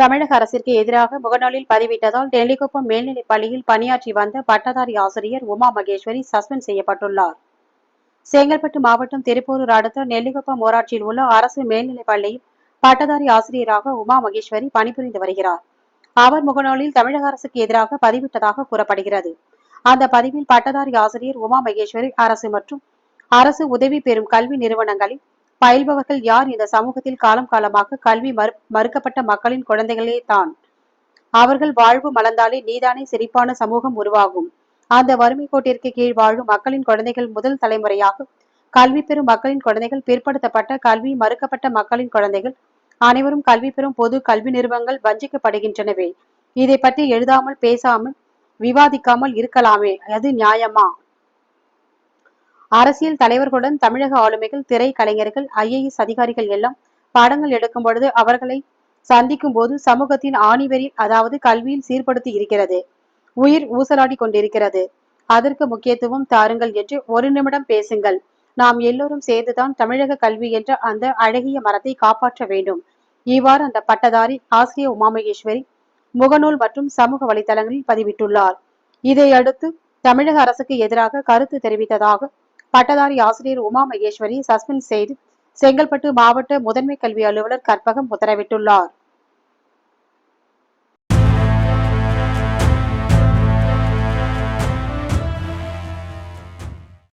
தமிழக அரசிற்கு எதிராக முகநூலில் பதிவிட்டதால் டெல்லிக்குப்பம் மேல்நிலைப் பள்ளியில் பணியாற்றி வந்த பட்டதாரி ஆசிரியர் உமா மகேஸ்வரி சஸ்பெண்ட் செய்யப்பட்டுள்ளார். செங்கல்பட்டு மாவட்டம் திருப்பூரூர் அடுத்த நெல்லிக்குப்பம் ஊராட்சியில் உள்ள அரசு மேல்நிலைப் பள்ளியில் பட்டதாரி ஆசிரியராக உமா மகேஸ்வரி பணிபுரிந்து வருகிறார். அவர் முகநூலில் தமிழக அரசுக்கு எதிராக பதிவிட்டதாக கூறப்படுகிறது. அந்த பதிவில் பட்டதாரி ஆசிரியர் உமா மகேஸ்வரி அரசு மற்றும் அரசு உதவி பெறும் கல்வி நிறுவனங்களில் பயில்பவர்கள் யார்? இந்த சமூகத்தில் காலம் காலமாக கல்வி மறு மறுக்கப்பட்ட மக்களின் குழந்தைகளே தான். அவர்கள் வாழ்வு மலர்ந்தாலே நீதானே சிரிப்பான சமூகம் உருவாகும். அந்த வறுமை கோட்டிற்கு கீழ் வாழும் மக்களின் குழந்தைகள் முதல் தலைமுறையாக கல்வி பெறும் மக்களின் குழந்தைகள் பிற்படுத்தப்பட்ட கல்வி மறுக்கப்பட்ட மக்களின் குழந்தைகள் அனைவரும் கல்வி பெறும் பொது கல்வி நிறுவனங்கள் வஞ்சிக்கப்படுகின்றனவே. இதை பற்றி எழுதாமல் பேசாமல் விவாதிக்காமல் இருக்கலாமே. அது நியாயமா? அரசியல் தலைவர்களுடன் தமிழக ஆளுமைகள் திரை கலைஞர்கள் ஐஏஎஸ் அதிகாரிகள் எல்லாம் பாடங்கள் எடுக்கும் பொழுது அவர்களை சந்திக்கும் போது சமூகத்தின் ஆணிவரி அதாவது கல்வியில் சீர்படுத்தி இருக்கிறது. உயிர் ஊசலாடி கொண்டிருக்கிறது. அதற்கு முக்கியத்துவம் தாருங்கள் என்று ஒரு நிமிடம் பேசுங்கள். நாம் எல்லோரும் சேர்ந்துதான் தமிழக கல்வி என்ற அந்த அழகிய மரத்தை காப்பாற்ற வேண்டும். இவ்வாறு அந்த பட்டதாரி ஆசிரியர் உமாமகேஸ்வரி முகநூல் மற்றும் சமூக வலைதளங்களில் பதிவிட்டுள்ளார். இதையடுத்து தமிழக அரசுக்கு எதிராக கருத்து தெரிவித்ததாக பட்டதாரி ஆசிரியர் உமா மகேஸ்வரி சஸ்பெண்ட் செய்து செங்கல்பட்டு மாவட்ட முதன்மை கல்வி அலுவலர் கற்பகம் உத்தரவிட்டுள்ளார்.